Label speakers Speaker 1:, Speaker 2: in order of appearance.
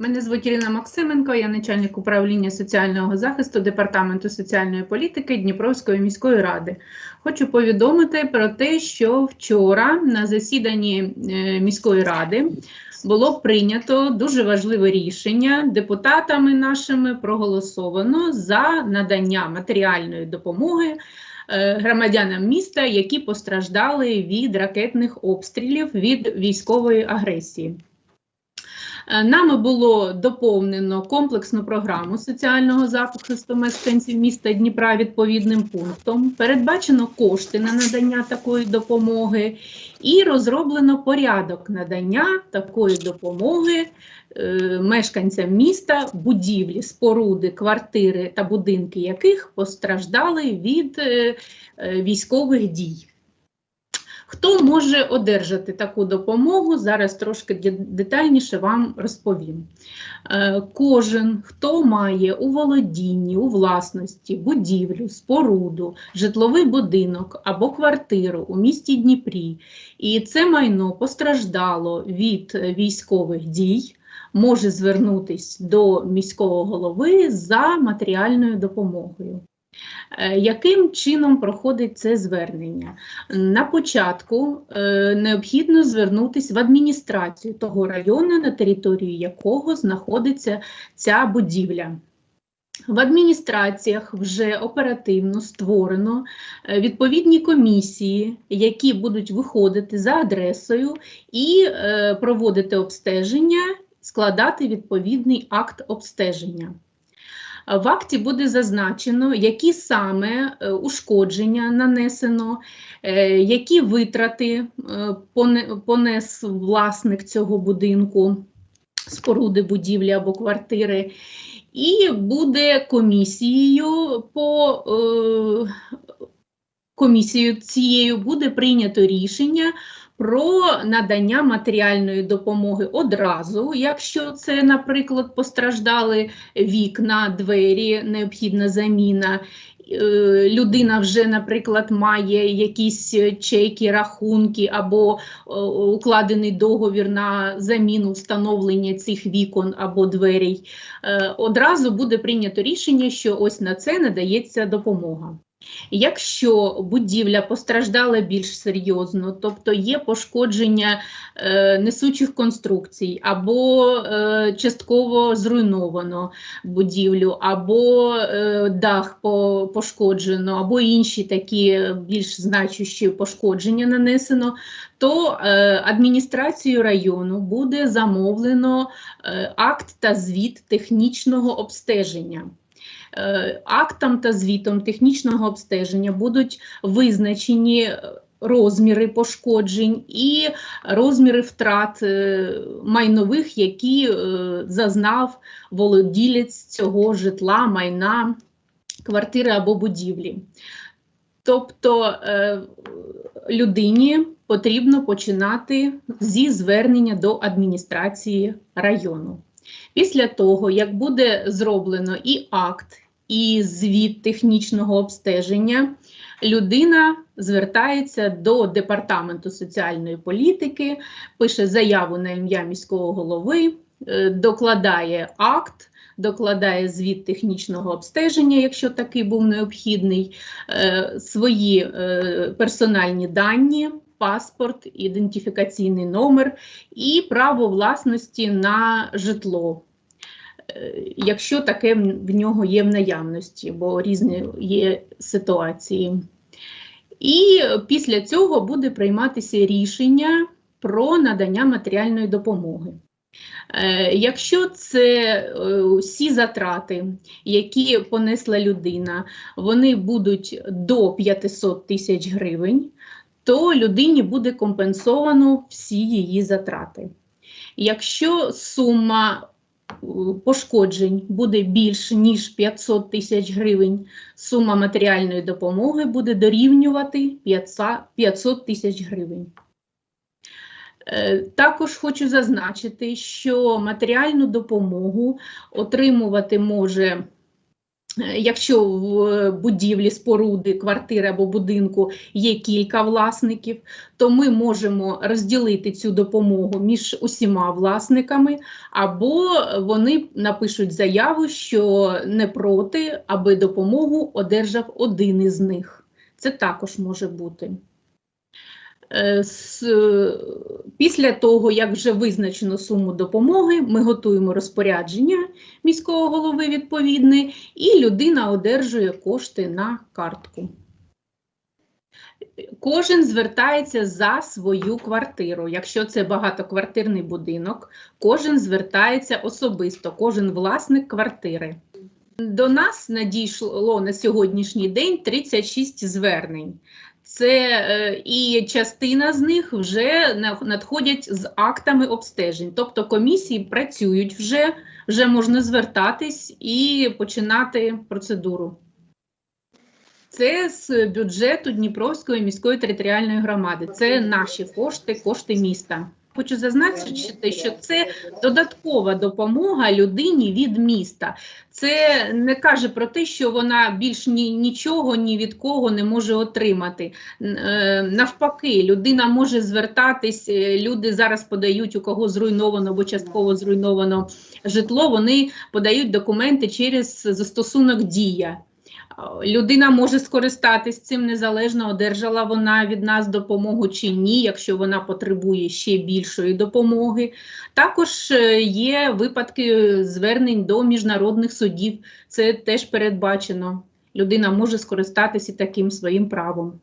Speaker 1: Мене звуть Ірина Максименко, я начальник управління соціального захисту Департаменту соціальної політики Дніпровської міської ради. Хочу повідомити про те, що вчора на засіданні е, міської ради було прийнято дуже важливе рішення депутатами нашими проголосовано за надання матеріальної допомоги е, громадянам міста, які постраждали від ракетних обстрілів від військової агресії. Е, Нами було доповнено комплексну програму соціального захисту мешканців міста Дніпра відповідним пунктом. Передбачено кошти на надання такої допомоги і розроблено порядок надання такої допомоги е, мешканцям міста, будівлі, споруди, квартири та будинки яких постраждали від е, військових дій. Хто може одержати таку допомогу? Зараз трошки детальніше вам розповім. Е, Кожен, хто має у володінні, у власності будівлю, споруду, житловий будинок або квартиру у місті Дніпрі, і це майно постраждало від військових дій, може звернутись до міського голови за матеріальною допомогою. Е, Яким чином проходить це звернення? На початку е, необхідно звернутися в адміністрацію того району, на території якого знаходиться ця будівля. В адміністраціях вже оперативно створено е, відповідні комісії, які будуть виходити за адресою і проводити обстеження, складати відповідний акт обстеження. В акті буде зазначено, які саме е, ушкодження нанесено, е, які витрати е, понес власник цього будинку, споруди, будівлі або квартири, і буде комісією по комісією цією буде прийнято рішення про надання матеріальної допомоги одразу, якщо це, наприклад, постраждали вікна, двері, необхідна заміна. Е, Людина вже, наприклад, має якісь чеки, рахунки або е, укладений договір на заміну встановлення цих вікон або дверей. Е, Одразу буде прийнято рішення, що ось на це надається допомога. Якщо будівля постраждала більш серйозно, тобто є пошкодження е, несучих конструкцій, або е, частково зруйновано будівлю, або е, дах по, пошкоджено, або інші такі більш значущі пошкодження нанесено, то е, адміністрацією району буде замовлено е, акт та звіт технічного обстеження. Е, Актом та звітом технічного обстеження будуть визначені е, розміри пошкоджень і розміри втрат е, майнових, які зазнав володілець цього житла, майна, квартири або будівлі. Тобто людині потрібно починати зі звернення до адміністрації району. Після того, як буде зроблено і акт, і звіт технічного обстеження, людина звертається до департаменту соціальної політики, пише заяву на ім'я міського голови, е, докладає акт, докладає звіт технічного обстеження, якщо такий був необхідний, е, свої е, персональні дані. Паспорт, ідентифікаційний номер і право власності на житло, якщо таке в нього є в наявності, бо різні є ситуації. І після цього буде прийматися рішення про надання матеріальної допомоги. Е, Якщо це е, всі затрати, які понесла людина, вони будуть до 500 тисяч гривень, то людині буде компенсовано всі її затрати. Якщо сума е, пошкоджень буде більш ніж 500 тисяч гривень, сума матеріальної допомоги буде дорівнювати 500 500 тисяч гривень. Е, Також хочу зазначити, що матеріальну допомогу отримувати може Якщо в будівлі, споруди, квартири або будинку є кілька власників, то ми можемо розділити цю допомогу між усіма власниками, або вони напишуть заяву, що не проти, аби допомогу одержав один із них. Це також може бути. Е, е, Після того, як вже визначено суму допомоги, ми готуємо розпорядження міського голови відповідне, і людина одержує кошти на картку. Кожен звертається за свою квартиру. Якщо це багатоквартирний будинок, кожен звертається особисто, кожен власник квартири. До нас надійшло на сьогоднішній день 36 звернень. Це е, і частина з них вже надходять з актами обстежень. Тобто комісії працюють вже, вже можна звертатись і починати процедуру. Це з бюджету Дніпровської міської територіальної громади. Це наші кошти, кошти міста. Хочу зазначити, що це додаткова допомога людині від міста. Це не каже про те, що вона більш ні, нічого ні від кого не може отримати. Е, Навпаки, людина може звертатись. е, Люди зараз подають, у кого зруйновано або частково зруйновано житло. Вони подають документи через застосунок Дія. Людина може скористатись цим незалежно, одержала вона від нас допомогу чи ні, якщо вона потребує ще більшої допомоги. Також е, є випадки звернень до міжнародних судів. Це теж передбачено. Людина може скористатися таким своїм правом.